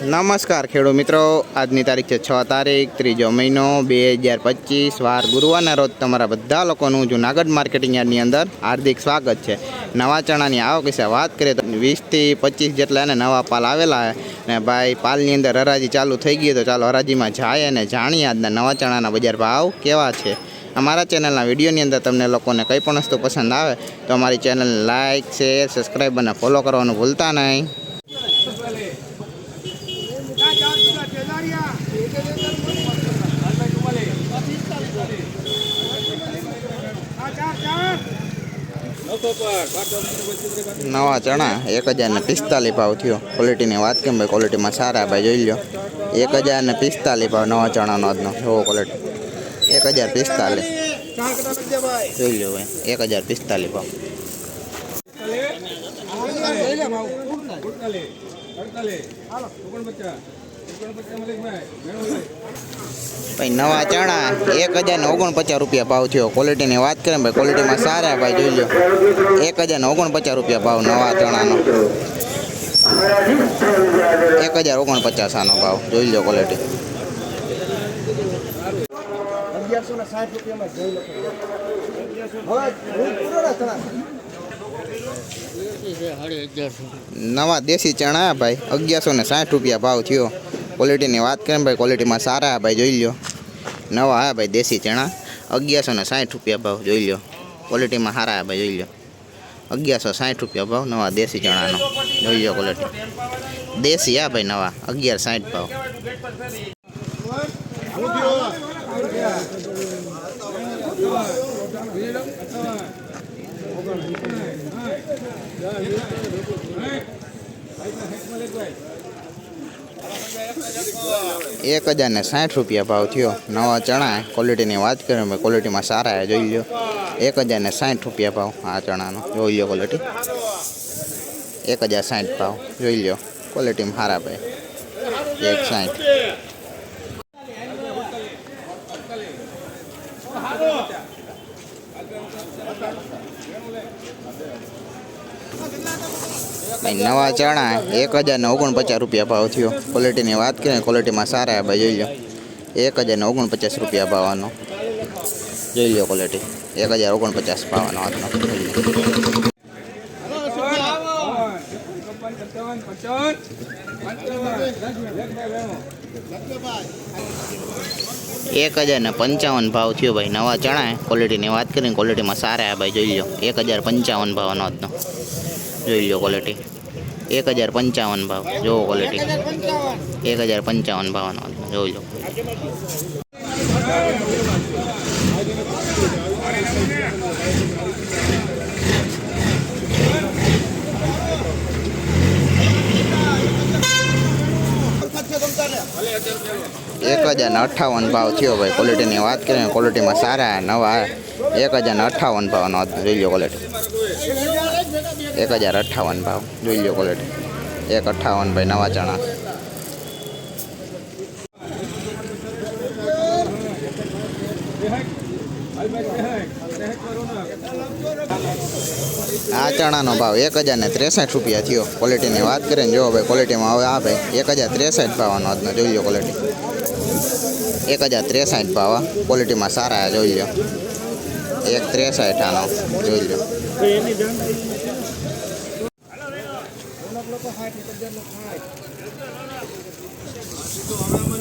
નમસ્કાર ખેડૂત મિત્રો. આજની તારીખ છે છ તારીખ, ત્રીજો મહિનો, બે હજાર પચીસ, વાર ગુરુવારના રોજ તમારા બધા લોકોનું જુનાગઢ માર્કેટિંગ યાર્ડની અંદર હાર્દિક સ્વાગત છે. નવા ચણાની આવક વિશે વાત કરીએ તો વીસથી પચીસ જેટલા એને નવા પાલ આવેલા ને ભાઈ, પાલની અંદર હરાજી ચાલુ થઈ ગઈ તો ચાલો હરાજીમાં જાય અને જાણીએ આજના નવા ચણાના બજાર ભાવ કેવા છે. અમારા ચેનલના વિડીયોની અંદર તમને લોકોને કંઈ પણ વસ્તુ પસંદ આવે તો અમારી ચેનલને લાઇક શેર, સબસ્ક્રાઈબ અને ફોલો કરવાનું ભૂલતા નહીં. નવા ચણા એક હજાર ને પિસ્તાલીસ ભાવ થયો ક્વોલિટીની વાત કેમ ભાઈ ક્વોલિટીમાં સારા ભાઈ જોઈ લો એક હજાર ને પિસ્તાલીસ ભાવ નવા ચણાનો આજનો એવો ક્વોલિટી એક હજાર પિસ્તાલીસ જોઈ લો ભાઈ એક હજાર પિસ્તાલીસ ભાવ ભાઈ, નવા ચણા, એક હજાર ઓગણપચાસ રૂપિયા ભાવ થયો. ક્વોલિટીની વાત કરીએ ભાઈ ક્વોલિટીમાં સારા ભાઈ, જોઈ લો એક હજાર ઓગણપચાસ રૂપિયા ભાવ નવા ચણાનો. એક હજાર ઓગણપચાસ આનો ભાવ. જોઈ લો ક્વોલિટી અગિયારસો ને સાઠ રૂપિયામાં જોઈ લો. હવે નવા દેશી ચણા ભાઈ, અગિયારસો ને સાઠ રૂપિયા ભાવ થયો. ક્વોલિટીની વાત કરીએ ભાઈ ક્વોલિટીમાં સારા ભાઈ, જોઈ લો નવા હા ભાઈ, દેશી ચણા, અગિયારસો ને સાઠ રૂપિયા ભાવ, જોઈ લો ક્વોલિટીમાં સારા ભાઈ, જોઈ લો અગિયારસો સાઠ રૂપિયા ભાવ, નવા દેશી ચણાનો. જોઈ લો ક્વોલિટી દેશી હા ભાઈ, નવા અગિયાર સાઠ ભાવ. એક હજાર ને સાઠ રૂપિયા ભાવ થયો નવા ચણા ક્વોલિટીની વાત કરીએ ભાઈ ક્વોલિટીમાં સારા છે જોઈ લો એક હજાર ને સાઠ રૂપિયા ભાવ આ ચણાનો જોઈ લો ક્વોલિટી એક હજાર સાઠ ભાવ જોઈ લો ક્વોલિટીમાં સારા ભાઈ એક સાઠ ભાઈ, નવા ચણા, એક હજાર ને ઓગણપચાસ રૂપિયા ભાવ થયો. ક્વોલિટીની વાત કરીએ ક્વોલિટીમાં સારા ભાઈ, જોઈ લો. એક હજાર ને ઓગણપચાસ રૂપિયા ભાવનો. જોઈ લો ક્વોલિટી એક હજાર ઓગણપચાસ ભાવનો હાથનો એક હજાર ને પંચાવન ભાવ થયો ભાઈ, નવા ચણા ક્વોલિટીની વાત કરીને ક્વોલિટીમાં સારા ભાઈ, જોઈ લો. એક હજાર પંચાવન ભાવનો આજનો. જોઈ લો ક્વોલિટી એક હજાર પંચાવન ભાવ જોવો ક્વોલિટી એક હજાર પંચાવન ભાવનો આજનો જોઈ લો એક હજાર ને અઠ્ઠાવન ભાવ થયો ભાઈ ક્વોલિટીની વાત કરીએ ક્વોલિટીમાં સારા નવા એક હજાર ને અઠ્ઠાવન ભાવનો આજનો જોઈ લો ક્વોલિટી એક હજાર અઠ્ઠાવન ભાવ. જોઈ લો ક્વોલિટી એક અઠ્ઠાવન ભાઈ નવા ચણા. આ ચણાનો ભાવ એક હજાર ને ત્રેસઠ રૂપિયા થયો. ક્વોલિટીની વાત કરીએ ને જો ભાઈ ક્વોલિટીમાં હવે આ ભાઈ એક હજાર ત્રેસઠ ભાવનો આજનો જોઈ લો ક્વોલિટી એક હજાર ત્રેસઠ ભાવ. ક્વોલિટીમાં સારા જોઈ લો. એક ત્રેસઠ આનો જોઈ લો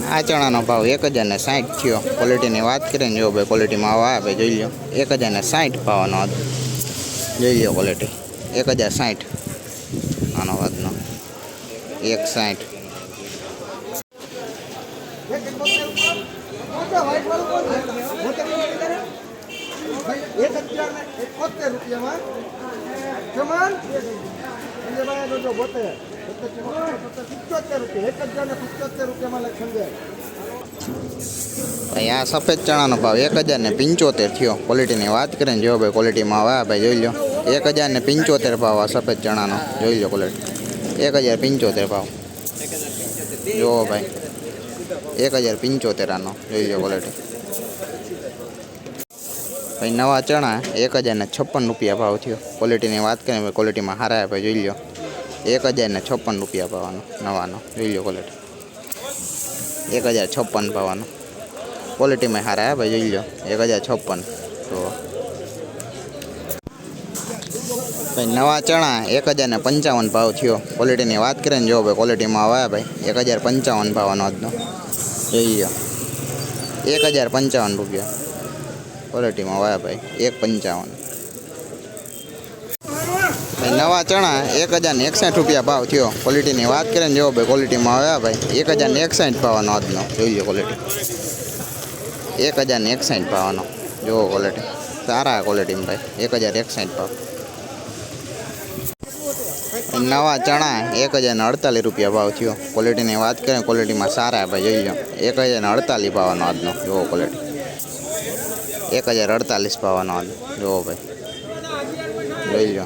આ ચણાનો ભાવ એક હજાર ને સાઠ થયો. ક્વોલિટીની વાત કરીને જો ભાઈ ક્વોલિટીમાં આવા ભાઈ જોઈ લો એક હજાર ને સાઠ ભાવનો હતો. જોઈ લો ક્વોલિટી એક હજાર સાઠ. આનો વાતનો. એક સાઠ એક હજાર ને એકોતેર રૂપિયામાં સમાન સંજયભાઈ જોજો બોતેર પિત્તોતેર રૂપિયા એક હજાર ને પિત્તોતેર રૂપિયામાં લખન દે ભાઈ આ સફેદ ચણાનો ભાવ એક હજાર ને પંચોતેર થયો ક્વોલિટીની વાત કરીએ ને જો ભાઈ ક્વોલિટીમાં આવે ભાઈ જોઈ લો એક હજાર ને પંચોતેર ભાવ આ સફેદ ચણાનો જોઈ લો ક્વોલિટી એક હજાર પંચોતેર ભાવ જુઓ ભાઈ એક હજાર પંચોતેર આનો જોઈ લો ક્વોલિટી ભાઈ નવા ચણા એક હજાર ને છપ્પન રૂપિયા ભાવ થયો ક્વોલિટીની વાત કરીએ ક્વોલિટીમાં સારા ભાઈ જોઈ લો એક હજાર ને છપ્પન રૂપિયા ભાવનો નવાનો જોઈ લો ક્વોલિટી એક હજાર છપ્પન ભાવનો ક્વોલિટીમાં સારા હે ભાઈ જોઈ લો એક હજાર છપ્પન તો ભાઈ નવા ચણા એક હજાર ને પંચાવન ભાવ થયો ક્વોલિટીની વાત કરીએ ને જો ભાઈ ક્વોલિટીમાં આવે ભાઈ એક હજાર પંચાવન ભાવનો આજનો જોઈ લો એક હજાર પંચાવન રૂપિયા ક્વોલિટીમાં આવે ભાઈ એક પંચાવન ભાઈ નવા ચણા એક હજાર ને એકસાઠ રૂપિયા ભાવ થયો ક્વોલિટીની વાત કરીએ ને જો ભાઈ ક્વોલિટીમાં આવ્યા ભાઈ એક હજાર ને એકસાઠ ભાવનો આજનો જોઈ લો ક્વોલિટી એક હજાર ને એકસાઠ ભાવનો જુઓ ક્વોલિટી સારા ક્વોલિટીમાં ભાઈ એક હજાર એકસાઠ ભાવ નવા ચણા એક હજાર ને અડતાલીસ રૂપિયા ભાવ થયો ક્વોલિટીની વાત કરીએ ક્વોલિટીમાં સારા ભાઈ જોઈ લો એક હજાર ને અડતાલીસ ભાવનો આજનો જુઓ ક્વોલિટી એક હજાર અડતાલીસ ભાવનો આજનો જુઓ ભાઈ. જોઈ લો